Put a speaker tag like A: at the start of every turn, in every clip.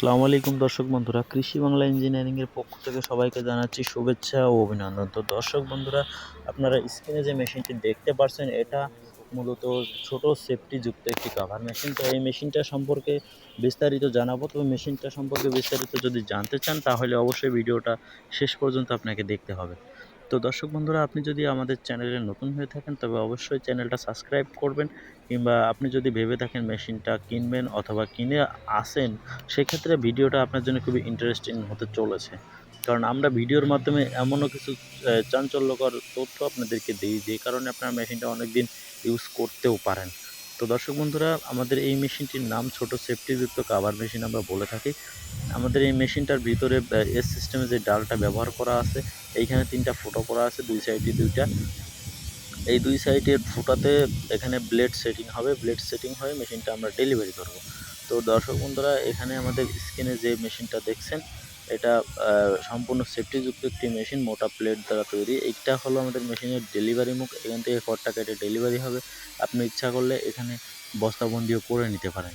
A: আসসালামু আলাইকুম দর্শক বন্ধুরা, কৃষি বাংলা ইঞ্জিনিয়ারিংয়ের পক্ষ থেকে সবাইকে জানাচ্ছি শুভেচ্ছা ও অভিনন্দন। তো দর্শক বন্ধুরা, আপনারা স্ক্রিনে যে মেশিনটি দেখতে পাচ্ছেন এটা মূলত ছোট সেফটিযুক্ত একটি কাভার মেশিন তো এই মেশিনটা সম্পর্কে বিস্তারিত জানাব। তো মেশিনটা সম্পর্কে বিস্তারিত যদি জানতে চান, তাহলে অবশ্যই ভিডিওটা শেষ পর্যন্ত আপনাকে দেখতে হবে। তো দর্শক বন্ধুরা, আপনি যদি আমাদের চ্যানেলে নতুন হয়ে থাকেন, তবে অবশ্যই চ্যানেলটা সাবস্ক্রাইব করবেন কিংবা আপনি যদি ভেবে থাকেন মেশিনটা কিনবেন অথবা কিনে আসেন, সেক্ষেত্রে ভিডিওটা আপনার জন্য খুবই ইন্টারেস্টিং হতে চলেছে। কারণ আমরা ভিডিওর মাধ্যমে এমনও কিছু চাঞ্চল্যকর তথ্য আপনাদেরকে দিই, যে কারণে আপনার মেশিনটা অনেক দিন ইউজ করতেও পারেন। তো দর্শক বন্ধুরা, আমাদের এই মেশিনটির নাম ছোট সেফটিযুক্ত কাভার মেশিন আমরা বলে থাকি। আমাদের এই মেশিনটার ভিতরে এস সিস্টেমে যে ডালটা ব্যবহার করা আছে, এইখানে তিনটা ফুটো করা আছে, দুই সাইডে দুইটা। এই দুই সাইডের ফুটাতে এখানে ব্লেড সেটিং হবে ব্লেড সেটিং হয়ে মেশিনটা আমরা ডেলিভারি করব। তো দর্শক বন্ধুরা, এখানে আমাদের স্ক্রিনে যে মেশিনটা দেখছেন এটা সম্পূর্ণ সেফটিযুক্ত একটি মেশিন মোটা প্লেট দ্বারা তৈরি। এইটা হলো আমাদের মেশিনের ডেলিভারি মুখ। এখান থেকে খড়টা কেটে ডেলিভারি হবে। আপনি ইচ্ছা করলে এখানে বস্তাবন্দিও করে নিতে পারেন।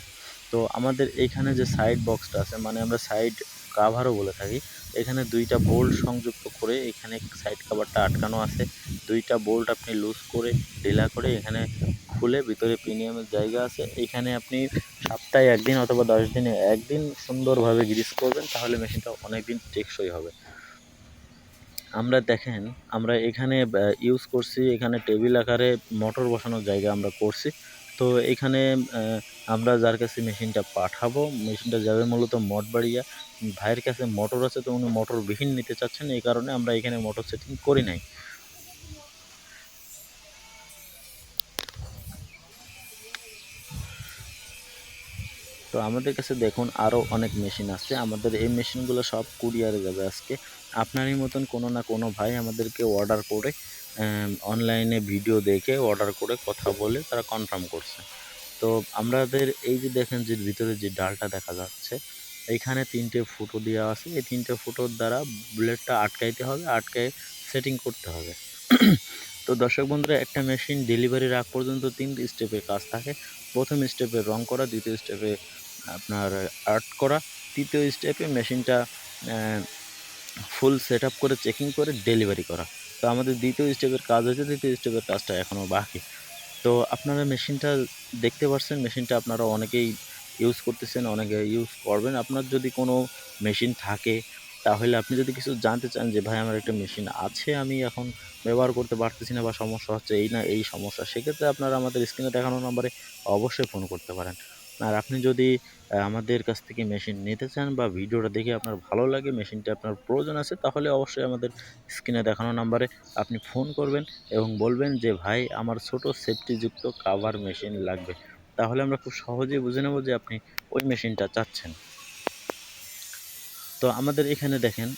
A: তো আমাদের এইখানে যে সাইড বক্সটা আছে মানে আমরা সাইড কাভারও বলে থাকি, এখানে দুইটা বোল্ট সংযুক্ত করে এখানে সাইড কাভারটা আটকানো আছে। দুইটা বোল্ট আপনি লুজ করে, ঢিলা করে এখানে খুলে ভিতরে প্রিমিয়ামের জায়গা আছে। এখানে আপনি সপ্তাহে একদিন অথবা দশ দিনে একদিন সুন্দরভাবে গ্রিস করবেন, তাহলে মেশিনটা অনেক দিন টেকসই হবে। আমরা দেখেন, আমরা এখানে ইউজ করছি, এখানে টেবিল আকারে মোটর বসানোর জায়গা আমরা করছি। তো এখানে আমরা যার কাছে মেশিনটা পাঠাবো, মেশিনটা যাবে মূলত মঠবাড়িয়া। ভাইয়ের কাছে মোটর আছে, তো উনি মোটর বিহীন নিতে চাচ্ছেন, এই কারণে আমরা এখানে মোটর সেটিং করি নাই। তো আমাদের কাছে দেখুন আরও অনেক মেশিন আছে। আমাদের এই মেশিনগুলো সব কুরিয়ারে যাবে আজকে। আপনারই মতন কোনো না কোনো ভাই আমাদেরকে অর্ডার করে অনলাইনে ভিডিও দেখে অর্ডার করে কথা বলে তারা কনফার্ম করছে। তো আমাদের এই যে দেখেন যে ভিতরে যে ডালটা দেখা যাচ্ছে এইখানে তিনটে ফুটো দেওয়া আছে। এই তিনটে ফুটোর দ্বারা ব্লেডটা আটকাইতে হবে, আটকায় সেটিং করতে হবে। তো দর্শক বন্ধুরা, একটা মেশিন ডেলিভারির আগ পর্যন্ত তিন স্টেপের কাজ থাকে। প্রথম স্টেপে রং করা, দ্বিতীয় স্টেপে আপনার আর্ট করা। তৃতীয় স্টেপে মেশিনটা ফুল সেট করে চেকিং করে ডেলিভারি করা। তো আমাদের দ্বিতীয় স্টেপের কাজ হয়েছে দ্বিতীয় স্টেপের কাজটা এখনও বাকি। তো আপনারা মেশিনটা দেখতে পাচ্ছেন মেশিনটা আপনারা অনেকেই ইউজ করতেছেন, অনেকে ইউজ করবেন। আপনার যদি কোনো মেশিন থাকে, তাহলে আপনি যদি কিছু জানতে চান যে, ভাই, আমার একটা মেশিন আছে, আমি এখন ব্যবহার করতে পারতেছি না বা সমস্যা হচ্ছে এই না, এই সমস্যা, সেক্ষেত্রে আপনারা আমাদের স্ক্রিনে দেখানো নম্বরে অবশ্যই ফোন করতে পারেন। আর আপনি যদি আমাদের কাছ থেকে মেশিন নিতে চান বা ভিডিওটা দেখে আপনার ভালো লাগে মেশিনটা আপনার প্রয়োজন আছে, তাহলে অবশ্যই আমাদের স্ক্রিনে দেখানো নাম্বারে আপনি ফোন করবেন এবং বলবেন যে, ভাই, আমার ছোট সেফটিযুক্ত কাভার মেশিন লাগবে। তাহলে আমরা খুব সহজেই বুঝে নেব যে আপনি ওই মেশিনটা চাচ্ছেন। তো আমাদের এখানে দেখেন